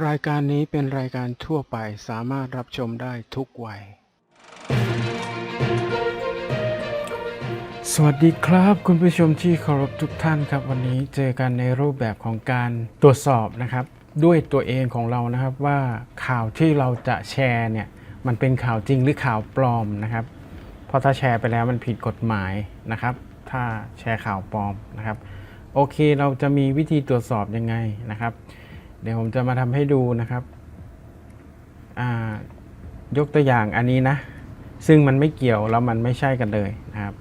รายการนี้เป็นรายการทั่วไปสามารถรับชมได้ทุกวัย สวัสดีครับคุณผู้ชมที่เคารพทุกท่านครับ วันนี้เจอกันในรูปแบบของการตรวจสอบนะครับ ด้วยตัวเองของเรานะครับว่าข่าวที่เราจะแชร์เนี่ยมันเป็นข่าวจริงหรือข่าวปลอมนะครับ เพราะถ้าแชร์ไปแล้วมันผิดกฎหมายนะครับ ถ้าแชร์ข่าวปลอมนะครับ โอเคเราจะมีวิธีตรวจสอบยังไงนะครับ เดี๋ยวผมจะมาทำให้ดูนะครับยกตัวอย่างอันนี้นะ ซึ่งมันไม่เกี่ยวแล้วมันไม่ใช่กันเลยนะครับ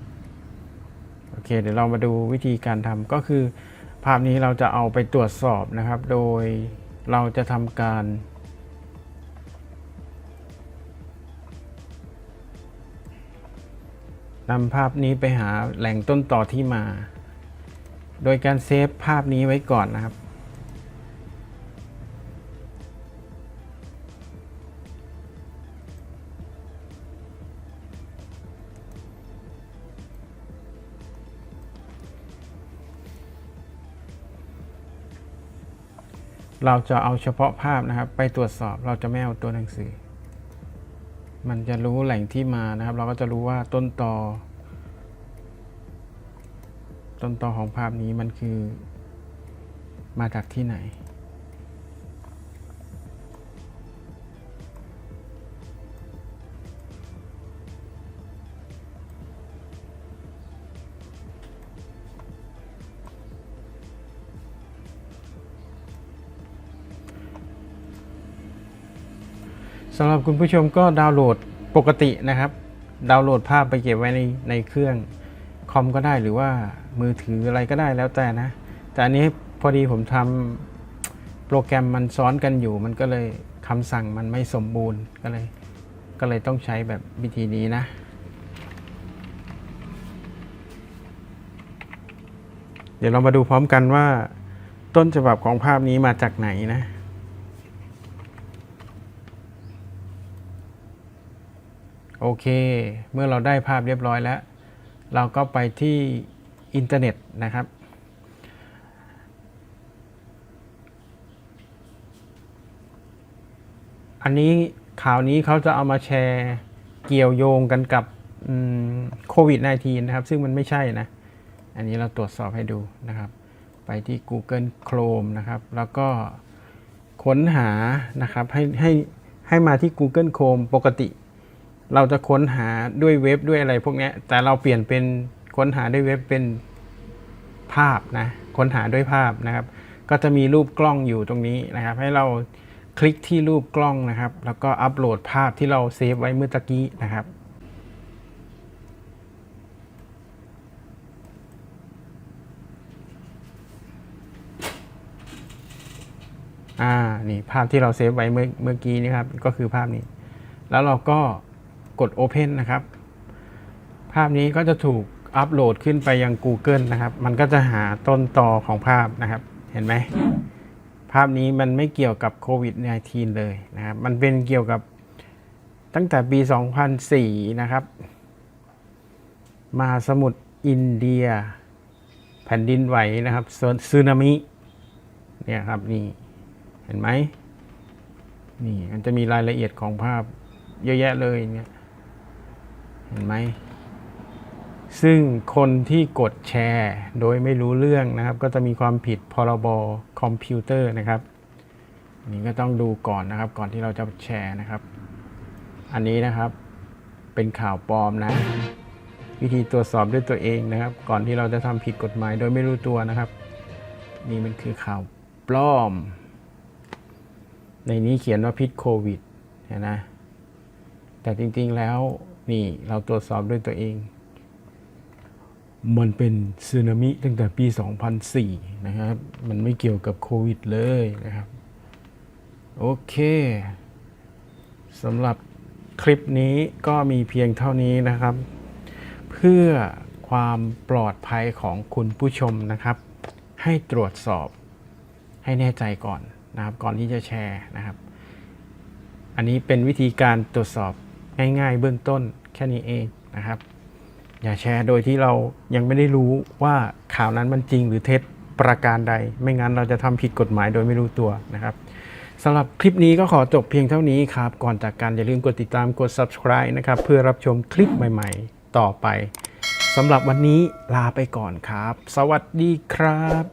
โอเค เดี๋ยวเรามาดูวิธีการทำก็คือ ภาพนี้เราจะเอาไปตรวจสอบนะครับ โดยเราจะทำการนำภาพนี้ไปหาแหล่งต้นต่อที่มา โดยการเซฟภาพนี้ไว้ก่อนนะครับ เราจะเอาเฉพาะภาพนะครับ ไปตรวจสอบเราจะไม่เอาตัวหนังสือ มันจะรู้แหล่งที่มานะครับ เราก็จะรู้ว่าต้นตอ ต้นตอของภาพนี้มันคือมาจากที่ไหน สำหรับคุณผู้ชมก็ดาวน์โหลดปกตินะครับ ดาวน์โหลดภาพไปเก็บไว้ในในเครื่องคอมก็ได้หรือว่ามือถืออะไรก็ได้แล้วแต่นะ แต่อันนี้พอดีผมทำโปรแกรมมันซ้อนกันอยู่ มันก็เลยคำสั่งมันไม่สมบูรณ์ก็เลย ก็เลยต้องใช้แบบวิธีนี้นะเดี๋ยวเรามาดูพร้อมกันว่า ต้นฉบับของภาพนี้มาจากไหนนะ โอเค เมื่อเราได้ภาพเรียบร้อยแล้ว เราก็ไปที่อินเทอร์เน็ตนะครับ อันนี้ข่าวนี้เขาจะเอามาแชร์เกี่ยวโยงกันกับโควิด -19 นะครับ ซึ่งมันไม่ใช่นะ อันนี้เราตรวจสอบให้ดูนะครับ ไปที่ Google Chrome นะครับ แล้วก็ค้นหานะครับให้ให้ให้มาที่ Google Chrome ปกติ เราจะค้นหาด้วยเว็บด้วยอะไรพวกนี้แต่เราเปลี่ยนเป็นค้นหาด้วยเว็บเป็นภาพนะค้นหาด้วยภาพนะครับ ก็จะมีรูปกล้องอยู่ตรงนี้นะครับ ให้เราคลิกที่รูปกล้องนะครับ แล้วก็อัปโหลดภาพที่เราเซฟไว้เมื่อตะกี้นะครับอ่านี่ภาพที่เราเซฟไว้เมื่อเมื่อกี้นี่ครับก็คือภาพนี้ แล้วเราก็ กด Open นะครับ ภาพนี้ก็จะถูกอัปโหลดขึ้นไปยัง Google นะครับ มันก็จะหาต้นตอของภาพนะครับ เห็นไหม ภาพนี้มันไม่เกี่ยวกับโควิด -19 เลยนะครับ มันเป็นเกี่ยวกับตั้งแต่ปี 2004 นะครับ มาสมุทรอินเดีย แผ่นดินไหวนะครับซึนามิ เนี่ยครับนี่ เห็นไหมนี่มันจะมีรายละเอียดของภาพเยอะแยะเลยเนี่ย เห็นไหมซึ่งคนที่กดแชร์ โดยไม่รู้เรื่องนะครับ ก็จะมีความผิดพรบคอมพิวเตอร์นะครับนนี้ก็ต้องดูก่อนนะครับ ก่อนที่เราจะแชร์นะครับ อันนี้นะครับเป็นข่าวปลอมนะ วิธีตรวจสอบด้วยตัวเองนะครับ ก่อนที่เราจะทำผิดกฎหมายโดยไม่รู้ตัวนะครับ นี่มันคือข่าวปลอม ในนี้เขียนว่าพิษโควิดนะแต่จริงๆแล้ว นี่เราตรวจสอบด้วยตัวเอง มันเป็นสึนามิตั้งแต่ปี 2004 นะครับ มันไม่เกี่ยวกับโควิดเลยนะครับ โอเคสำหรับคลิปนี้ก็มีเพียงเท่านี้นะครับ เพื่อความปลอดภัยของคุณผู้ชมนะครับ ให้ตรวจสอบให้แน่ใจก่อนนะครับ ก่อนที่จะแชร์นะครับ อันนี้เป็นวิธีการตรวจสอบง่ายๆเบื้องต้น ค่นี้เองนะครับ อย่าแชร์โดยที่เรายังไม่ได้รู้ว่าข่าวนั้นมันจริงหรือเท็จประการใด ไม่งั้นเราจะทำผิดกฎหมายโดยไม่รู้ตัวนะครับสำหรับคลิปนี้ก็ขอจบเพียงเท่านี้ครับ ก่อนจากกันอย่าลืมกดติดตามกด subscribe นะครับ เพื่อรับชมคลิปใหม่ ๆ ต่อไปสำหรับวันนี้ลาไปก่อนครับ สวัสดีครับ